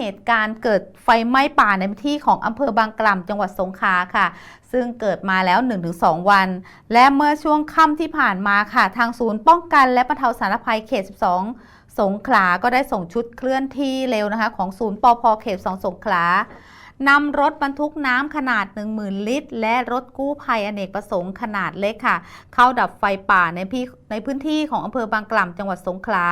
เหตุการณ์เกิดไฟไหม้ป่าในพื้นที่ของอำเภอบางกล่ำจังหวัดสงขลาค่ะ ซึ่งเกิดมาแล้ว 1-2 วัน และเมื่อช่วงค่ำที่ผ่านมาค่ะ ทางศูนย์ป้องกันและบรรเทาสาธารณภัยเขต 12 สงขลาก็ได้ส่งชุดเคลื่อนที่เร็วนะคะ ของศูนย์ปพเขต 2 สงขลา นำรถบรรทุกน้ำขนาด 10,000 ลิตร และรถกู้ภัยอเนกประสงค์ขนาดเล็กค่ะ เข้าดับไฟป่าในพี่ในพื้นที่ของอำเภอบางกล่ำจังหวัดสงขลา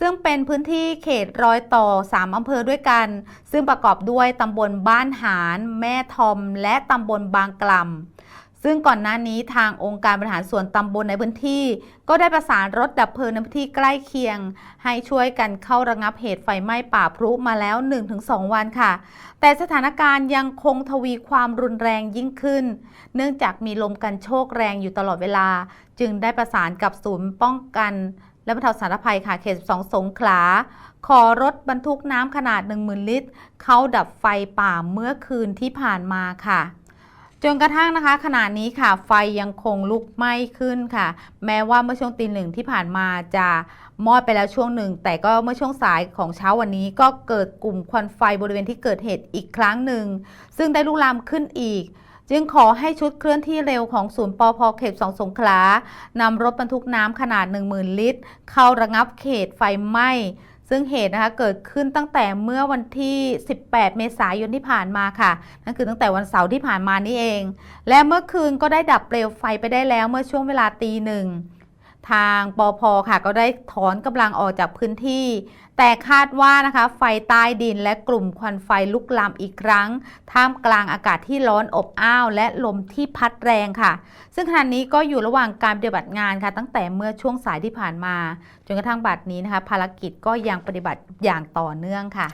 ซึ่งเป็นพื้นที่เขตรอยต่อ 3 อำเภอด้วยกัน ซึ่งประกอบด้วยตำบลบ้านหาน แม่ทอม และตำบลบางกล่ำ ซึ่งก่อนหน้านี้ทางองค์การบริหารส่วนตำบลในพื้นที่ ก็ได้ประสานรถดับเพลิงในพื้นที่ใกล้เคียง ให้ช่วยกันเข้าระงับเหตุไฟไหม้ป่าพรุมาแล้ว 1-2 วันค่ะ แต่สถานการณ์ยังคงทวีความรุนแรงยิ่งขึ้น เนื่องจากมีลมกันโชกแรงอยู่ตลอดเวลา จึงได้ประสานกับศูนย์ป้องกัน และบรรเทาสาธารณภัยค่ะเขต 12 สงขลาขอรถบรรทุกน้ำขนาด 10,000 ลิตร เข้าดับไฟป่าเมื่อคืนที่ผ่านมาค่ะ จนกระทั่งนะคะ ขณะนี้ค่ะ ไฟยังคงลุกไหม้ขึ้นค่ะ แม้ว่าเมื่อช่วงตีหนึ่งที่ผ่านมาจะมอดไปแล้วช่วงหนึ่ง แต่ก็เมื่อช่วงสายของเช้าวันนี้ก็เกิดกลุ่มควันไฟบริเวณที่เกิดเหตุอีกครั้งหนึ่ง ซึ่งได้ลุกลามขึ้นอีก จึงขอให้ชุดเคลื่อนที่เร็วของศูนย์ปอพเขต2สงขลานำรถบรรทุกน้ำขนาด 10,000 ลิตร เข้าระงับเขตไฟไหม้ ซึ่งเหตุนะคะเกิดขึ้นตั้งแต่เมื่อวันที่ 18 เมษายนที่ผ่านมาค่ะ นั่นคือตั้งแต่วันเสาร์ที่ผ่านมานี่เอง และเมื่อคืนก็ได้ดับเปลวไฟไปได้แล้วเมื่อช่วงเวลาตีหนึ่ง ทางปอพค่ะก็ได้ถอนกำลังออกจากพื้นที่ แต่คาดว่านะคะไฟใต้ดินและกลุ่มควันไฟลุกลามอีกครั้ง ท่ามกลางอากาศที่ร้อนอบอ้าว และลมที่พัดแรงค่ะ ซึ่งขณะนี้ก็อยู่ระหว่างการปฏิบัติงานค่ะ ตั้งแต่เมื่อช่วงสายที่ผ่านมา จนกระทั่งบัดนี้นะคะภารกิจก็ยังปฏิบัติอย่างต่อเนื่องค่ะ